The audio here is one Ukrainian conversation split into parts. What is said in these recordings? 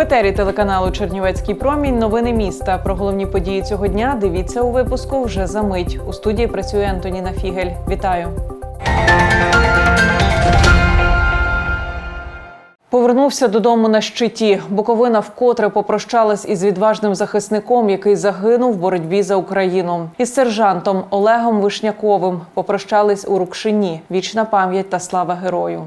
етері телеканалу Чернівецький промінь. Новини міста. Про головні події цього дня дивіться у випуску вже за мить. У студії працює Антоніна Фігель. Вітаю. Повернувся додому на щиті. Буковина вкотре попрощалась із відважним захисником, який загинув в боротьбі за Україну. Із сержантом Олегом Вишняковим попрощались у Рукшині. Вічна пам'ять та слава герою.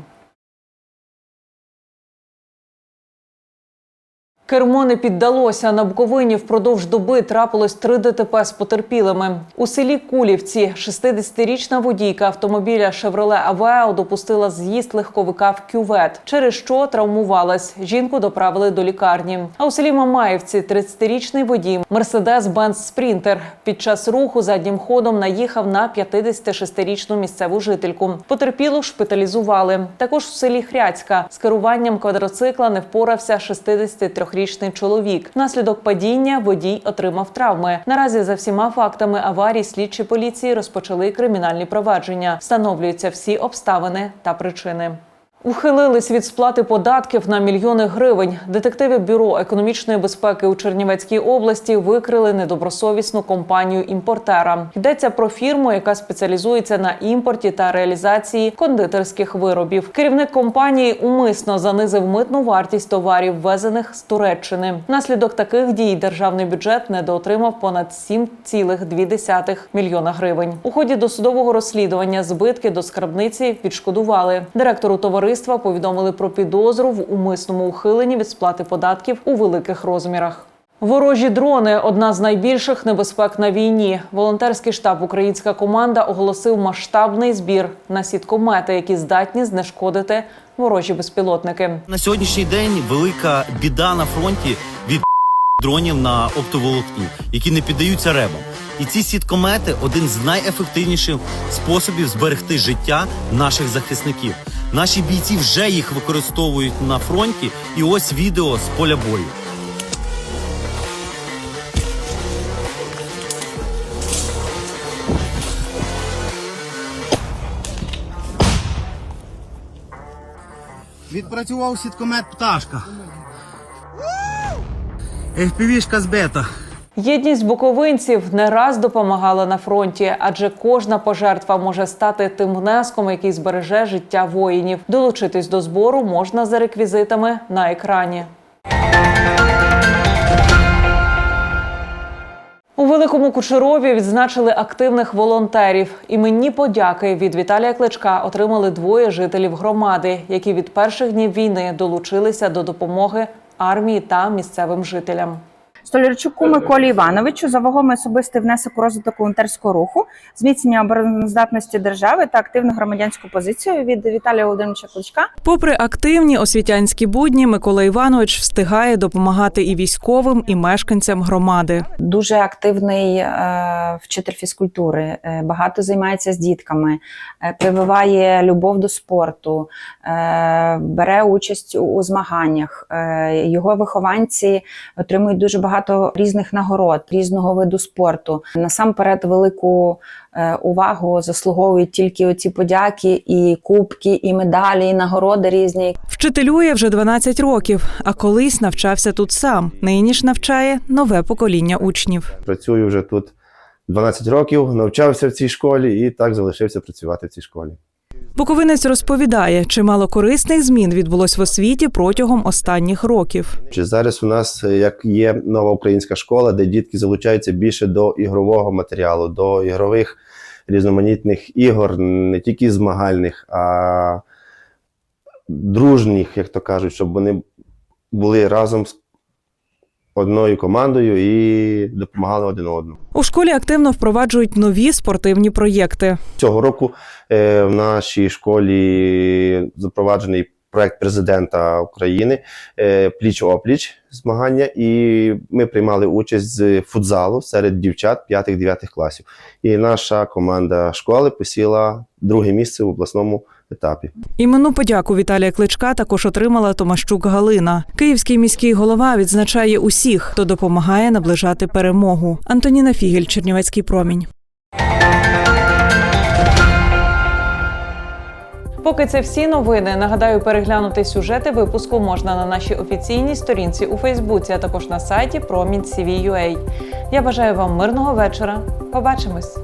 Кермо не піддалося. На Буковині впродовж доби трапилось три ДТП з потерпілими. У селі Кулівці 60-річна водійка автомобіля Шевроле Авео допустила з'їзд легковика в кювет, через що травмувалась. Жінку доправили до лікарні. А у селі Мамаївці 30-річний водій Мерседес Бенц Спрінтер під час руху заднім ходом наїхав на 56-річну місцеву жительку. Потерпілу шпиталізували. Також у селі Хряцька з керуванням квадроцикла не впорався 63-річний чоловік. Внаслідок падіння водій отримав травми. Наразі за всіма фактами аварії слідчі поліції розпочали кримінальні провадження. Встановлюються всі обставини та причини. Ухилились від сплати податків на мільйони гривень. Детективи бюро економічної безпеки у Чернівецькій області викрили недобросовісну компанію імпортера. Йдеться про фірму, яка спеціалізується на імпорті та реалізації кондитерських виробів. Керівник компанії умисно занизив митну вартість товарів, ввезених з Туреччини. Внаслідок таких дій державний бюджет недоотримав понад 7,2 мільйона гривень. У ході досудового розслідування збитки до скарбниці відшкодували. Директору товариства повідомили про підозру в умисному ухиленні від сплати податків у великих розмірах. Ворожі дрони одна з найбільших небезпек на війні. Волонтерський штаб Українська команда оголосив масштабний збір на сіткомети, які здатні знешкодити ворожі безпілотники. На сьогоднішній день велика біда на фронті дронів на оптоволокні, які не піддаються ребам. І ці сіткомети один з найефективніших способів зберегти життя наших захисників. Наші бійці вже їх використовують на фронті, і ось відео з поля бою. Відпрацював сіткомет пташка. FPV-шка бета. Єдність буковинців не раз допомагала на фронті, адже кожна пожертва може стати тим внеском, який збереже життя воїнів. Долучитись до збору можна за реквізитами на екрані. Великому Кучерові відзначили активних волонтерів. Іменні подяки від Віталія Кличка отримали двоє жителів громади, які від перших днів війни долучилися до допомоги армії та місцевим жителям. Столярчуку Миколі Івановичу за вагомий особистий внесок у розвиток волонтерського руху, зміцнення обороноздатності держави та активну громадянську позицію від Віталія Володимировича Кличка. Попри активні освітянські будні, Микола Іванович встигає допомагати і військовим, і мешканцям громади. Дуже активний е, вчитель фізкультури, е, багато займається з дітками, е, прививає любов до спорту, е, бере участь у, у змаганнях. Е, його вихованці отримують дуже багато різних нагород, різного виду спорту. Насамперед, велику е, увагу заслуговують тільки оці подяки, і кубки, і медалі, і нагороди різні. Вчителює вже 12 років, а колись навчався тут сам. Нині ж навчає нове покоління учнів. Працюю вже тут 12 років, навчався в цій школі і так залишився працювати в цій школі. Буковинець розповідає, чимало корисних змін відбулось в освіті протягом останніх років. Чи зараз у нас е, як є нова українська школа, де дітки залучаються більше до ігрового матеріалу, до ігрових різноманітних ігор, не тільки змагальних, а дружніх, як то кажуть, щоб вони були разом з одною командою і допомагали один одному. У школі активно впроваджують нові спортивні проєкти. Цього року е, в нашій школі запроваджений проект президента України е, пліч опліч змагання, і ми приймали участь з футзалу серед дівчат 5-9 класів. І наша команда школи посіла друге місце в обласному етапі. Іменну подяку Віталія Кличка також отримала Томащук Галина. Київський міський голова відзначає усіх, хто допомагає наближати перемогу. Антоніна Фігель, Чернівецький промінь. Поки це всі новини. Нагадаю, переглянути сюжети випуску можна на нашій офіційній сторінці у Фейсбуці, а також на сайті Промінь.CVUA. Я бажаю вам мирного вечора. Побачимось.